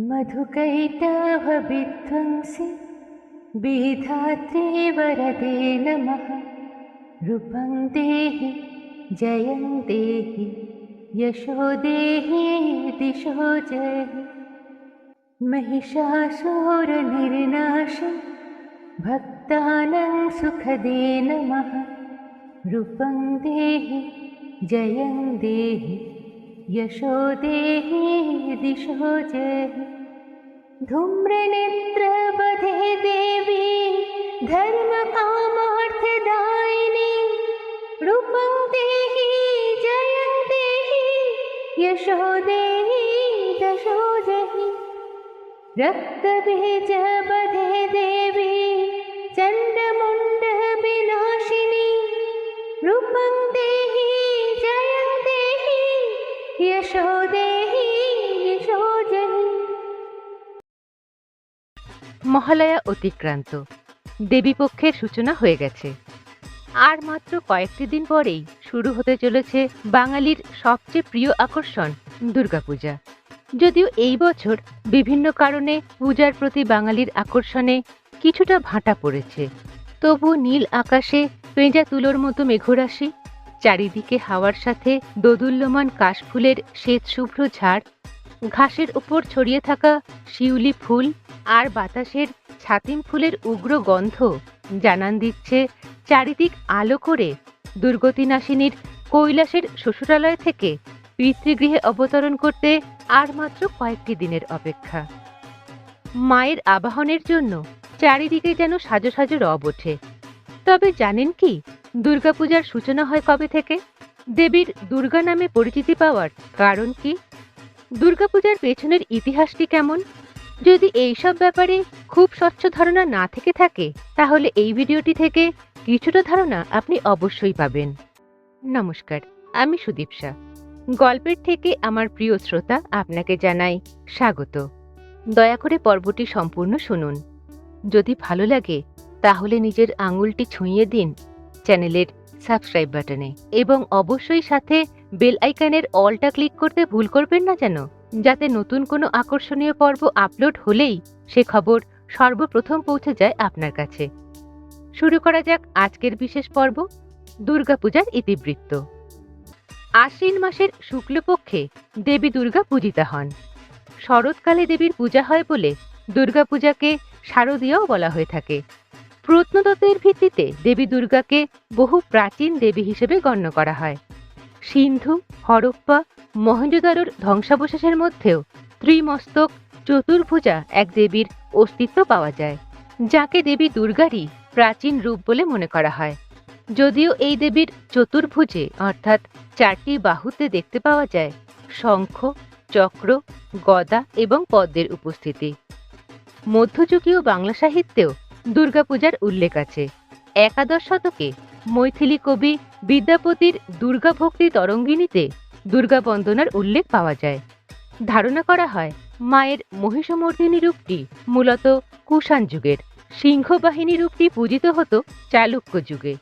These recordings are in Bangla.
मधुकैटभविध्वंसि विधात्रे वरदे नमः। रूपं देहि जयं देहि यशो देहि दिशो जयहि। महिषासुरनिर्नाशं भक्तानां सुखदे नमः। रूपं देहि जयं देहि यशो देहि दिशो जयहि धूम्रनेत्रवधे देवी धर्मकामार्थदायिनी। रूपं देहि जयं देहि यशो देहि दशो जहि रक्तबीजवधे देवी चण्डमुण्डविनाशिनी। रूपं यशो देहि यशो जहि মহালয়া অতিক্রান্ত দেবীপক্ষের সূচনা হয়ে গেছে আর মাত্র কয়েকটি দিন পরেই শুরু হতে চলেছে বাঙালির সবচেয়ে প্রিয় আকর্ষণ দুর্গাপূজা যদিও এই বছর বিভিন্ন কারণে পূজার প্রতি বাঙালির আকর্ষণে কিছুটা ভাঁটা পড়েছে তবু নীল আকাশে পেঁজা তুলোর মতো মেঘরাশি চারিদিকে হাওয়ার সাথে দোদুল্যমান কাশফুলের শ্বেত শুভ্র ঝাড়, ঘাসের উপর ছড়িয়ে থাকা শিউলি ফুল আর বাতাসের ছাতিম ফুলের উগ্র গন্ধ জানান দিচ্ছে চারিদিক আলো করে দুর্গতিনাশিনীর কৈলাসের শ্বশুরালয় থেকে পিতৃগৃহে অবতরণ করতে আর মাত্র কয়েকটি দিনের অপেক্ষা। মায়ের আবাহনের জন্য চারিদিকে যেন সাজো সাজো রব ওঠে। তবে জানেন কি দুর্গাপূজার সূচনা হয় কবে থেকে? দেবীর দুর্গা নামে পরিচিতি পাওয়ার কারণ কি? দুর্গাপূজার পেছনের ইতিহাসটি কেমন? যদি এইসব ব্যাপারে খুব স্বচ্ছ ধারণা না থেকে থাকে, তাহলে এই ভিডিওটি থেকে কিছুটা ধারণা আপনি অবশ্যই পাবেন। নমস্কার, আমি সুদীপসা গল্পের থেকে আমার প্রিয় শ্রোতা আপনাকে জানাই স্বাগত। দয়া করে পর্বটি সম্পূর্ণ শুনুন। যদি ভালো লাগে, তাহলে নিজের আঙুলটি ছুঁয়ে দিন চ্যানেলের সাবস্ক্রাইব বাটনে এবং অবশ্যই সাথে বেল আইকনের অলটা ক্লিক করতে ভুল করবেন না যেন। যাতে নতুন কোনো আকর্ষণীয় পর্ব আপলোড হলেই সে খবর সর্বপ্রথম পৌঁছে যায় আপনার কাছে। শুরু করা যাক আজকের বিশেষ পর্ব, দুর্গাপূজার ইতিবৃত্ত। আশ্বিন মাসের শুক্লপক্ষে দেবী দুর্গা পূজিতা হন। শরৎকালে দেবীর পূজা হয় বলে দুর্গাপূজাকে শারদীয়াও বলা হয়ে থাকে। প্রত্নতত্ত্বের ভিত্তিতে দেবী দুর্গাকে বহু প্রাচীন দেবী হিসেবে গণ্য করা হয়। সিন্ধু, হরপ্পা মহেঞ্জোদারোর ধ্বংসাবশেষের মধ্যেও ত্রিমস্তক, চতুর্ভুজা এক দেবীর অস্তিত্ব পাওয়া যায়, যাকে দেবী দুর্গারই প্রাচীন রূপ বলে মনে করা হয়। যদিও এই দেবীর চতুর্ভুজে অর্থাৎ চারটি বাহুতে দেখতে পাওয়া যায়, শঙ্খ, চক্র, গদা এবং পদ্মের উপস্থিতি। মধ্যযুগীয় বাংলা সাহিত্যেও দুর্গাপূজার উল্লেখ আছে। একাদশ শতকে মৈথিলি কবি বিদ্যাপতির দুর্গা ভক্তি তরঙ্গিনীতে দুর্গা বন্দনার উল্লেখ পাওয়া যায়। ধারণা করা হয়, মায়ের মহিষমর্দিনী রূপটি মূলত কুষাণ যুগের, সিংহবাহিনী রূপটি পূজিত হতো চালুক্য যুগে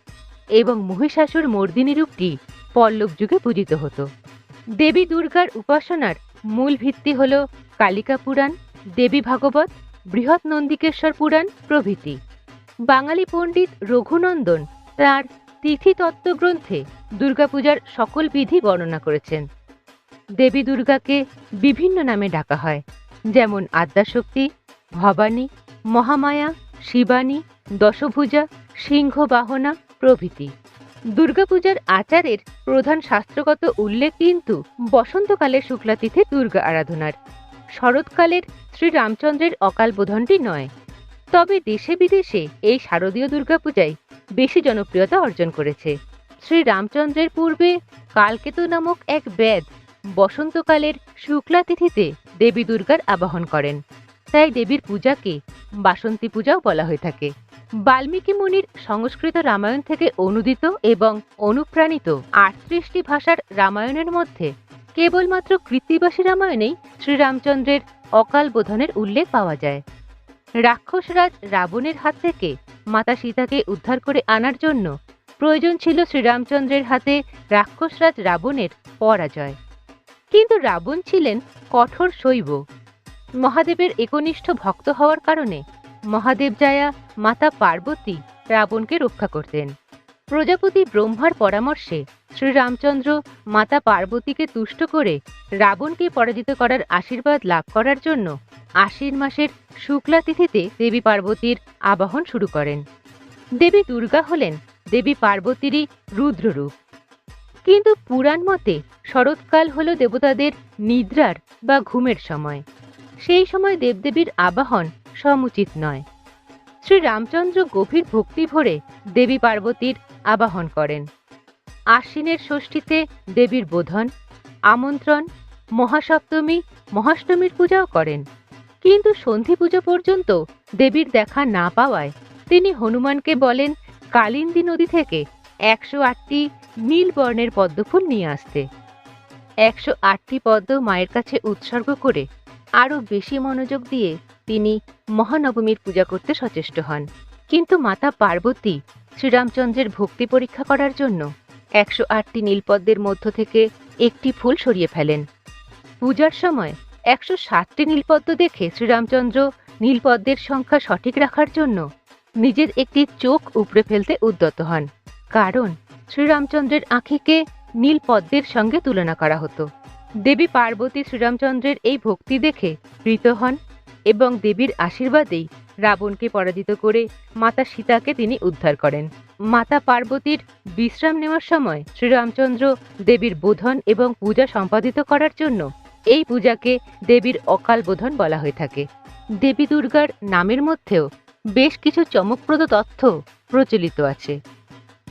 এবং মহিষাসুর মর্দিনী রূপটি পল্লব যুগে পূজিত হতো। দেবী দুর্গার উপাসনার মূল ভিত্তি হল কালিকা পুরাণ, দেবী ভাগবত বৃহৎ নন্দিকেশ্বর পুরাণ প্রভৃতি। বাঙালি পণ্ডিত রঘুনন্দন তার তিথি তত্ত্বগ্রন্থে দুর্গাপূজার সকল বিধি বর্ণনা করেছেন। দেবী দুর্গাকে বিভিন্ন নামে ডাকা হয়, যেমন আদ্যাশক্তি, ভবানী, মহামায়া, শিবানী, দশভুজা সিংহ বাহনা প্রভৃতি। দুর্গাপূজার আচারের প্রধান শাস্ত্রগত উল্লেখ কিন্তু বসন্তকালের শুক্লাতিথে দুর্গা আরাধনার। শরৎকালের শ্রীরামচন্দ্রের অকাল বোধনটি নয়। তবে দেশে বিদেশে এই শারদীয় দুর্গাপূজায় বেশি জনপ্রিয়তা অর্জন করেছে। শ্রী রামচন্দ্রের পূর্বে কালকেতু নামক এক বেদ বসন্তকালের শুক্লা তিথিতে দেবী দুর্গার আবাহন করেন। তাই দেবীর পূজাকে বাসন্তী পূজাও বলা হয়ে থাকে। বাল্মীকি মুনির সংস্কৃত রামায়ণ থেকে অনুদিত এবং অনুপ্রাণিত আটত্রিশটি ভাষার রামায়ণের মধ্যে কেবলমাত্র কৃত্তিবাসী রামায়ণেই শ্রীরামচন্দ্রের অকাল বোধনের উল্লেখ পাওয়া যায়। রাক্ষসরাজ রাবণের হাত থেকে মাতা সীতাকে উদ্ধার করে আনার জন্য প্রয়োজন ছিল শ্রীরামচন্দ্রের হাতে রাক্ষসরাজ রাবণের পরাজয়। কিন্তু রাবণ ছিলেন কঠোর শৈব। মহাদেবের একনিষ্ঠ ভক্ত হওয়ার কারণে মহাদেব জায়া মাতা পার্বতী রাবণকে রক্ষা করতেন। প্রজাপতি ব্রহ্মার পরামর্শে শ্রীরামচন্দ্র মাতা পার্বতীকে তুষ্ট করে রাবণকে পরাজিত করার আশীর্বাদ লাভ করার জন্য আশ্বিন মাসের শুক্লা তিথিতে দেবী পার্বতীর আবাহন শুরু করেন। দেবী দুর্গা হলেন দেবী পার্বতীরই রুদ্ররূপ। কিন্তু পুরাণ মতে শরৎকাল হল দেবতাদের নিদ্রার বা ঘুমের সময়। সেই সময় দেবদেবীর আবাহন সমুচিত নয়। শ্রী রামচন্দ্র গভীর ভক্তি ভরে দেবী পার্বতীর আবাহন করেন। আশ্বিনের ষষ্ঠীতে দেবীর বোধন, আমন্ত্রণ, মহাসপ্তমী, মহাষ্টমীর পূজাও করেন। কিন্তু সন্ধি পুজো পর্যন্ত দেবীর দেখা না পাওয়ায় তিনি হনুমানকে বলেন, কালিন্দী নদী থেকে একশো আটটি নীল বর্ণের পদ্মফুল নিয়ে আসতে। একশো আটটি পদ্ম মায়ের কাছে উৎসর্গ করে আরও বেশি মনোযোগ দিয়ে তিনি মহানবমীর পূজা করতে সচেষ্ট হন। কিন্তু মাতা পার্বতী শ্রীরামচন্দ্রের ভক্তি পরীক্ষা করার জন্য একশো আটটি নীলপদ্মের মধ্য থেকে একটি ফুল সরিয়ে ফেলেন। পূজার সময় একশো সাতটি নীলপদ্ম দেখে শ্রীরামচন্দ্র নীলপদ্মের সংখ্যা সঠিক রাখার জন্য নিজের একটি চোখ উপড়ে ফেলতে উদ্যত হন। কারণ শ্রীরামচন্দ্রের আঁখিকে নীলপদ্মের সঙ্গে তুলনা করা হতো। দেবী পার্বতী শ্রীরামচন্দ্রের এই ভক্তি দেখে প্রীত হন এবং দেবীর আশীর্বাদেই রাবণকে পরাজিত করে মাতা সীতাকে তিনি উদ্ধার করেন। মাতা পার্বতীর বিশ্রাম নেওয়ার সময় শ্রীরামচন্দ্র দেবীর বোধন এবং পূজা সম্পাদিত করার জন্য এই পূজাকে দেবীর অকাল বোধন বলা হয়ে থাকে। দেবী দুর্গার নামের মধ্যেও বেশ কিছু চমকপ্রদ তথ্য প্রচলিত আছে।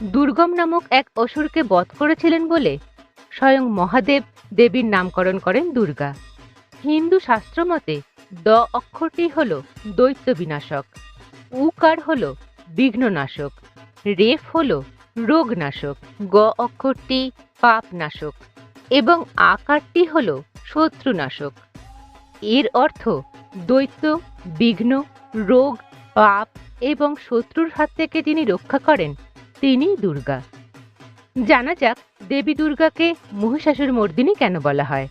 দুর্গম নামক এক অসুরকে বধ করেছিলেন বলে স্বয়ং মহাদেব দেবীর নামকরণ করেন দুর্গা। হিন্দু শাস্ত্র মতে দ অক্ষরটি হল দৈত্য বিনাশক উকার হল বিঘ্ননাশক, রেফ হল রোগনাশক, গ অক্ষরটি পাপ নাশক এবং আকারটি হল শত্রুনাশক। এর অর্থ দৈত্য, বিঘ্ন, রোগ, পাপ এবং শত্রুর হাত থেকে যিনি রক্ষা করেন, তিনি দুর্গা। জানা যাক দেবী দুর্গাকে মহিষাসুর মর্দিনী কেন বলা হয়।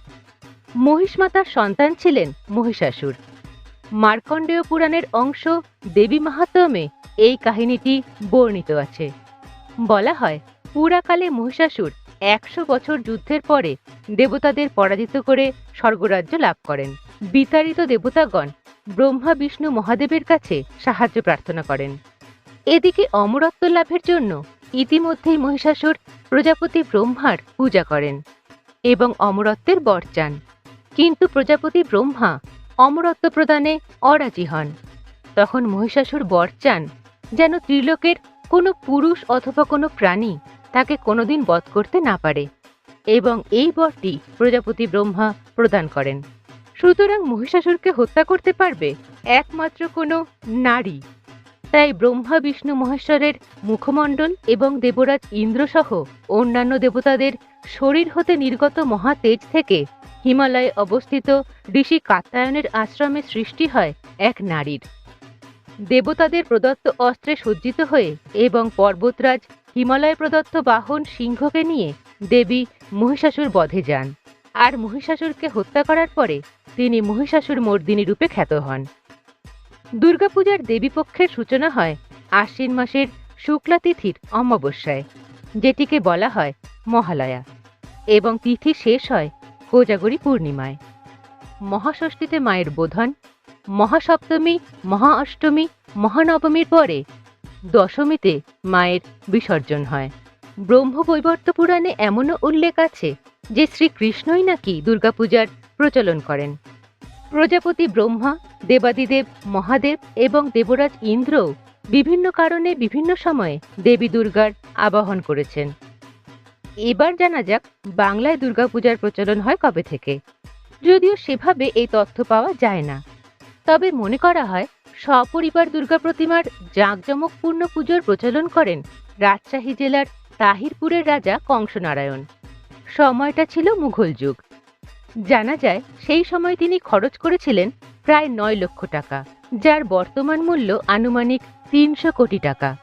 মহিষমাতার সন্তান ছিলেন মহিষাসুর। মার্কণ্ডেয় পুরাণের অংশ দেবী মাহাত্ম্যে এই কাহিনীটি বর্ণিত আছে। বলা হয়, পুরাকালে মহিষাসুর একশো বছর যুদ্ধের পরে দেবতাদের পরাজিত করে স্বর্গরাজ্য লাভ করেন। বিতাড়িত দেবতাগণ ব্রহ্মা, বিষ্ণু, মহাদেবের কাছে সাহায্য প্রার্থনা করেন। এদিকে অমরত্ব লাভের জন্য ইতিমধ্যেই মহিষাসুর প্রজাপতি ব্রহ্মার পূজা করেন এবং অমরত্বের বর চান। কিন্তু প্রজাপতি ব্রহ্মা অমরত্ব প্রদানে অরাজি হন। তখন মহিষাসুর বর চান যেন ত্রিলোকের কোনো পুরুষ অথবা কোনো প্রাণী তাকে কোনোদিন বধ করতে না পারে এবং এই বরটি প্রজাপতি ব্রহ্মা প্রদান করেন। সুতরাং মহিষাসুরকে হত্যা করতে পারবে একমাত্র কোনো নারী। তাই ব্রহ্মা, বিষ্ণু মহেশ্বরের মুখমণ্ডল এবং দেবরাজ ইন্দ্রসহ অন্যান্য দেবতাদের শরীর হতে নির্গত মহাতেজ থেকে হিমালয়ে অবস্থিত ঋষি কাত্যায়নের আশ্রমে সৃষ্টি হয় এক নারীর। দেবতাদের প্রদত্ত অস্ত্রে সজ্জিত হয়ে এবং পর্বতরাজ হিমালয় প্রদত্ত বাহন সিংহকে নিয়ে দেবী মহিষাসুর বধে যান আর মহিষাসুরকে হত্যা করার পরে তিনি মহিষাসুর মর্দিনী রূপে খ্যাত হন। দুর্গাপূজার দেবীপক্ষের সূচনা হয় আশ্বিন মাসের শুক্লা তিথির অমাবস্যায়, যেটিকে বলা হয় মহালয়া, এবং তিথি শেষ হয় কোজাগরী পূর্ণিমায়। মহাষষ্ঠীতে মায়ের বোধন, মহাসপ্তমী মহা অষ্টমী মহানবমীর পরে দশমীতে মায়ের বিসর্জন হয়। ব্রহ্মবৈবর্ত পুরাণে এমনও উল্লেখ আছে যে শ্রীকৃষ্ণই নাকি দুর্গাপূজার প্রচলন করেন। প্রজাপতি ব্রহ্মা, দেবাদিদেব, মহাদেব এবং দেবরাজ ইন্দ্রও বিভিন্ন কারণে বিভিন্ন সময়ে দেবী দুর্গার আবাহন করেছেন। এবার জানা যাক, বাংলায় দুর্গাপূজার প্রচলন হয় কবে থেকে। যদিও সেভাবে এই তথ্য পাওয়া যায় না। তবে মনে করা হয়, সপরিবার দুর্গা প্রতিমার জাঁকজমকপূর্ণ পুজোর প্রচলন করেন রাজশাহী জেলার তাহিরপুরের রাজা কংসনারায়ণ। সময়টা ছিল মুঘল যুগ। জানা যায়, সেই সময় তিনি খরচ করেছিলেন প্রায় নয় লক্ষ টাকা, যার বর্তমান মূল্য আনুমানিক তিনশো কোটি টাকা।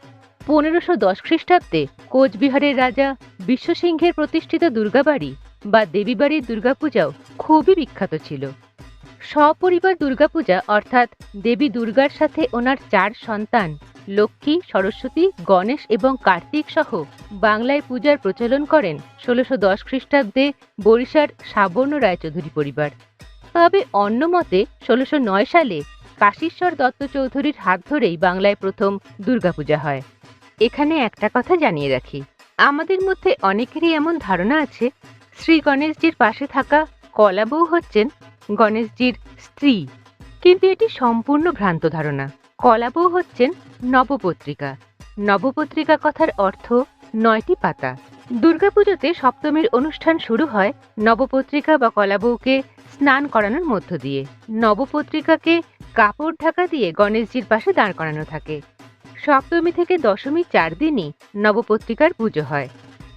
পনেরোশো দশ খ্রিস্টাব্দে কোচবিহারের রাজা বিশ্বসিংহের প্রতিষ্ঠিত দুর্গাবাড়ি বা দেবীবাড়ির দুর্গাপূজাও খুবই বিখ্যাত ছিল। সপরিবার দুর্গাপূজা অর্থাৎ দেবী দুর্গার সাথে ওনার চার সন্তান, লক্ষ্মী, সরস্বতী, গণেশ এবং কার্তিক সহ বাংলায় পূজার প্রচলন করেন ষোলোশো দশ খ্রিস্টাব্দে বরিশার সাবর্ণ রায়চৌধুরী পরিবার। তবে অন্য মতে ষোলোশো নয় সালে কাশীশ্বর দত্ত চৌধুরীর হাত ধরেই বাংলায় প্রথম দুর্গাপূজা হয়। এখানে একটা কথা জানিয়ে রাখি। আমাদের মধ্যে অনেকেরই এমন ধারণা আছে, শ্রী গণেশজির পাশে থাকা কলাবউ হচ্ছেন গণেশজির স্ত্রী। কিন্তু এটি সম্পূর্ণ ভ্রান্ত ধারণা। কলাবউ হচ্ছেন নবপত্রিকা। নবপত্রিকা কথার অর্থ নয়টি পাতা। দুর্গাপুজোতে সপ্তমীর অনুষ্ঠান শুরু হয় নবপত্রিকা বা কলাবউকে স্নান করানোর মধ্য দিয়ে। নবপত্রিকাকে কাপড় ঢাকা দিয়ে গণেশজির পাশে দাঁড় করানো থাকে। সপ্তমী থেকে দশমী চার দিনই নবপত্রিকার পুজো হয়।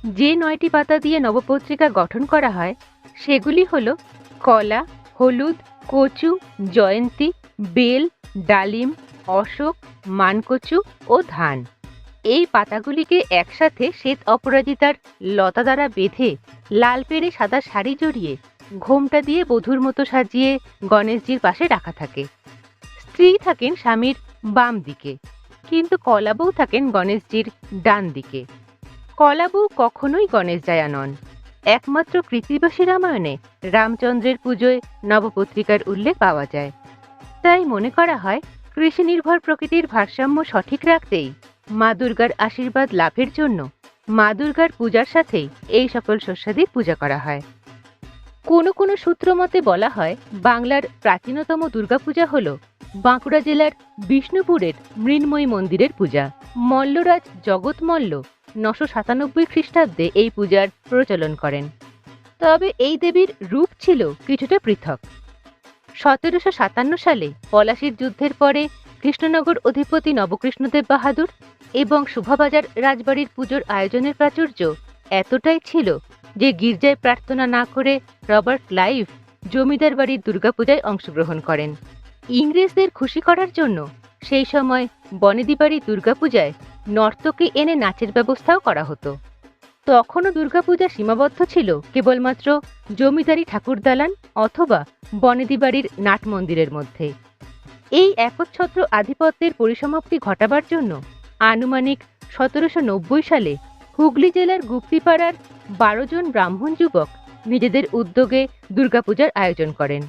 যে নয়টি পাতা দিয়ে নবপত্রিকা গঠন করা হয়, সেগুলি হলো কলা, হলুদ, কচু, জয়ন্তী, বেল, ডালিম, অশোক, মানকচু ও ধান। এই পাতাগুলিকে একসাথে শ্বেত অপরাজিতার লতা দ্বারা বেঁধে লাল পেড়ে সাদা শাড়ি জড়িয়ে ঘোমটা দিয়ে বধূর মতো সাজিয়ে গণেশজির পাশে রাখা থাকে। স্ত্রী থাকেন স্বামীর বাম দিকে। কিন্তু কলাবউ থাকেন গণেশজির ডান দিকে। কলাবউ কখনোই গণেশ জায়া নন একমাত্র কৃতিবাসী রামায়ণে রামচন্দ্রের পুজোয় নবপত্রিকার উল্লেখ পাওয়া যায়। তাই মনে করা হয় কৃষি নির্ভর প্রকৃতির ভারসাম্য সঠিক রাখতেই মা দুর্গার আশীর্বাদ লাভের জন্য মা দুর্গার পূজার সাথেই এই সকল শস্যাদির পূজা করা হয়। কোনো কোনো সূত্র মতে বলা হয়, বাংলার প্রাচীনতম দুর্গাপূজা হল বাঁকুড়া জেলার বিষ্ণুপুরের মৃন্ময়ী মন্দিরের পূজা। মল্লরাজ জগৎ মল্ল নশো সাতানব্বই খ্রিস্টাব্দে এই পূজার প্রচলন করেন। তবে এই দেবীর রূপ ছিল কিছুটা পৃথক। সতেরোশো সাতান্ন সালে পলাশির যুদ্ধের পরে কৃষ্ণনগর অধিপতি নবকৃষ্ণদেব বাহাদুর এবং শোভাবাজার রাজবাড়ির পুজোর আয়োজনের প্রাচুর্য এতটাই ছিল যে গির্জায় প্রার্থনা না করে রবার্ট লাইভ জমিদার বাড়ির দুর্গাপূজায় অংশগ্রহণ করেন। ইংরেজদের খুশি করার জন্য সেই সময় বনেদি বাড়ির দুর্গাপূজায় নর্তকী এনে নাচের ব্যবস্থাও করা হতো। তখনও দুর্গাপূজা সীমাবদ্ধ ছিল কেবলমাত্র জমিদারি ঠাকুরদালান অথবা বনেদি বাড়ির নাট মন্দিরের মধ্যে। এই একচ্ছত্র আধিপত্যের পরিসমাপ্তি ঘটাবার জন্য আনুমানিক সতেরোশো নব্বই সালে হুগলি জেলার গুপ্তিপাড়ার বারো জন ব্রাহ্মণ যুবক নিজেদের উদ্যোগে দুর্গাপূজার আয়োজন করেন।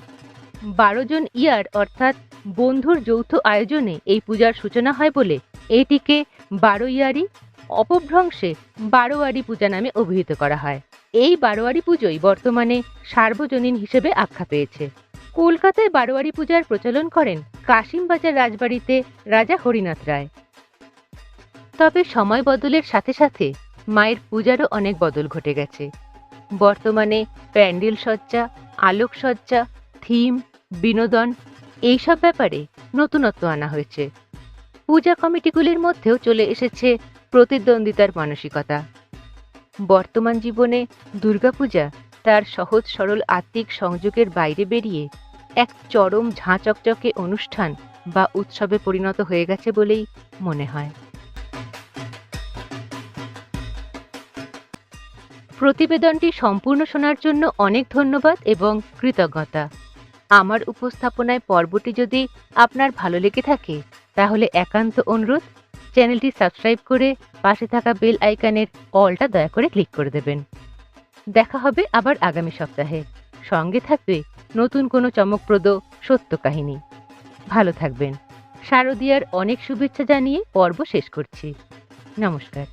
বারো জন ইয়ার, অর্থাৎ বন্ধুর যৌথ আয়োজনে এই পূজার সূচনা হয় বলে এটিকে বারো ইয়ারি অপভ্রংশে বারোয়ারি পূজা নামে অভিহিত করা হয়। এই বারোয়ারি পুজোই বর্তমানে সার্বজনীন হিসেবে আখ্যা পেয়েছে। কলকাতায় বারোয়ারি পূজার প্রচলন করেন কাশিমবাজার রাজবাড়িতে রাজা হরিনাথ রায়। তবে সময় বদলের সাথে সাথে মায়ের পূজারও অনেক বদল ঘটে গেছে। বর্তমানে প্যান্ডেল সজ্জা, আলোকসজ্জা, থিম বিনোদন, এইসব ব্যাপারে নতুনত্ব আনা হয়েছে। পূজা কমিটিগুলির মধ্যেও চলে এসেছে প্রতিদ্বন্দ্বিতার মানসিকতা। বর্তমান জীবনে দুর্গাপূজা তার সহজ সরল আত্মিক সংযোগের বাইরে বেরিয়ে এক চরম ঝাঁচকচকে অনুষ্ঠান বা উৎসবে পরিণত হয়ে গেছে বলেই মনে হয়। প্রতিবেদনটি সম্পূর্ণ শোনার জন্য অনেক ধন্যবাদ এবং কৃতজ্ঞতা। আমার উপস্থাপনায় পর্বটি যদি আপনার ভালো লেগে থাকে, তাহলে একান্ত অনুরোধ, চ্যানেলটি সাবস্ক্রাইব করে পাশে থাকা বেল আইকনের অলটা দয়া করে ক্লিক করে দেবেন। দেখা হবে আবার আগামী সপ্তাহে। সঙ্গে থাকবে নতুন কোনো চমকপ্রদ সত্য কাহিনী। ভালো থাকবেন। শারদিয়ার অনেক শুভেচ্ছা জানিয়ে পর্ব শেষ করছি। নমস্কার।